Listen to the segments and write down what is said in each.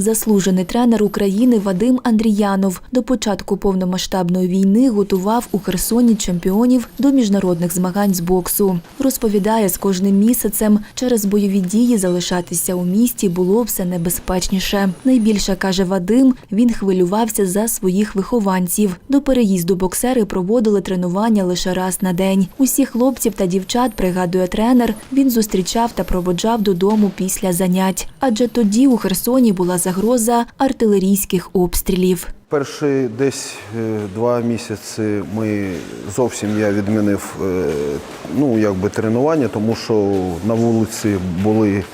Заслужений тренер України Вадим Андріянов до початку повномасштабної війни готував у Херсоні чемпіонів до міжнародних змагань з боксу. Розповідає, з кожним місяцем через бойові дії залишатися у місті було все небезпечніше. Найбільше каже Вадим, він хвилювався за своїх вихованців. До переїзду боксери проводили тренування лише раз на день. Усіх хлопців та дівчат, пригадує тренер, він зустрічав та проводжав додому після занять. Адже тоді у Херсоні була загроза артилерійських обстрілів. Перші десь е, два місяці ми зовсім я відмінив е, ну, якби тренування, тому що на вулиці були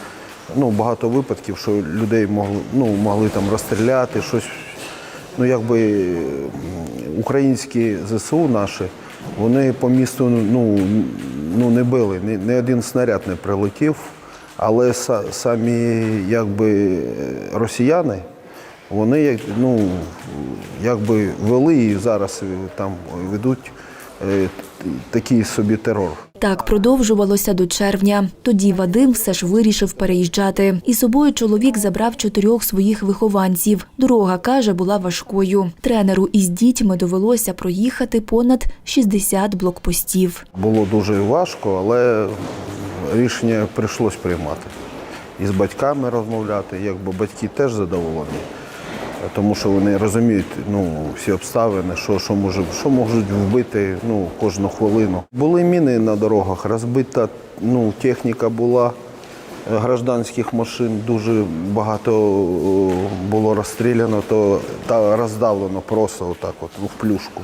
ну, багато випадків, що людей могли, ну, могли там розстріляти, щось. Ну, якби українські ЗСУ наші, вони по місту ну, ну, не били, ні, ні один снаряд не прилетів, але са- самі якби, росіяни. Вони ну, якби вели і зараз е, там ведуть е, такий собі терор. Так продовжувалося до червня. Тоді Вадим все ж вирішив переїжджати. І собою чоловік забрав чотирьох своїх вихованців. Дорога, каже, була важкою. Тренеру із дітьми довелося проїхати понад 60 блокпостів. Було дуже важко, але рішення прийшлось приймати. І з батьками розмовляти, якби батьки теж задоволені, тому що вони розуміють ну, всі обставини, що, що, може, що можуть вбити ну, кожну хвилину. Були міни на дорогах, розбита ну, техніка була. е, Гражданських машин дуже багато було розстріляно то, та роздавлено просто отак от, ну, в плюшку.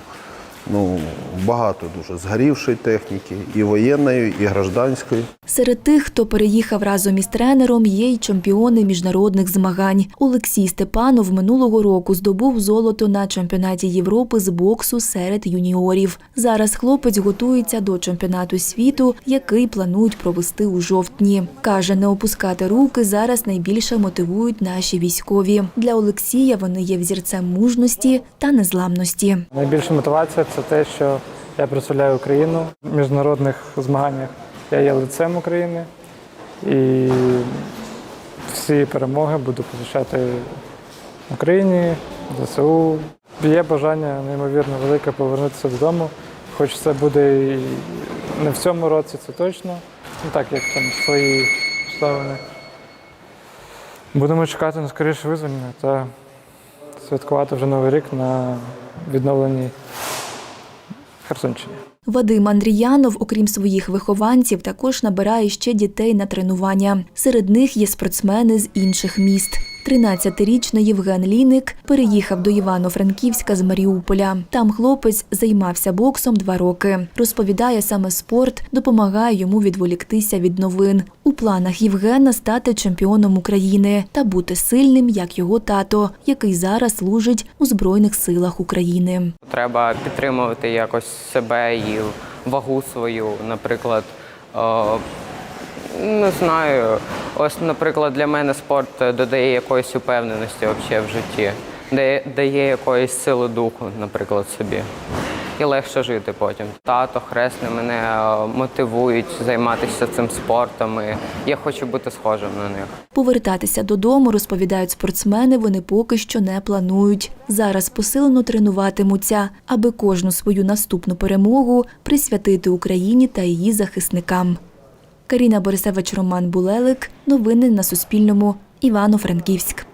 Ну, багато дуже згорівшої техніки, і воєнної, і гражданської. Серед тих, хто переїхав разом із тренером, є й чемпіони міжнародних змагань. Олексій Степанов минулого року здобув золото на чемпіонаті Європи з боксу серед юніорів. Зараз хлопець готується до чемпіонату світу, який планують провести у жовтні. Каже, не опускати руки зараз найбільше мотивують наші військові. Для Олексія вони є взірцем мужності та незламності. Найбільша мотивація це те, що я представляю Україну в міжнародних змаганнях. Я є лицем України і всі перемоги буду посвящати Україні, ЗСУ. Є бажання неймовірно велике повернутися додому. Хоч це буде і не в цьому році, це точно. Ну так, як там свої обставини. Будемо чекати на скоріше визволення та святкувати вже Новий рік на відновленій Херсонщині. Вадим Андріянов, окрім своїх вихованців, також набирає ще дітей на тренування. Серед них є спортсмени з інших міст. 13-річний Євген Ліник переїхав до Івано-Франківська з Маріуполя. Там хлопець займався боксом два роки. Розповідає, саме спорт допомагає йому відволіктися від новин. У планах Євгена стати чемпіоном України та бути сильним, як його тато, який зараз служить у Збройних силах України. Треба підтримувати якось себе і вагу свою, наприклад. Е, Не знаю, ось, наприклад, для мене спорт додає якоїсь упевненості взагалі в житті, дає, дає якоїсь сили духу, наприклад, собі. І легше жити потім. Тато, хресне мене е, мотивують займатися цим спортом. І я хочу бути схожим на них. Повертатися додому, розповідають спортсмени, вони поки що не планують. Зараз посилено тренуватимуться, аби кожну свою наступну перемогу присвятити Україні та її захисникам. Каріна Борисевич, Роман Булелик. Новини на Суспільному. Івано-Франківськ.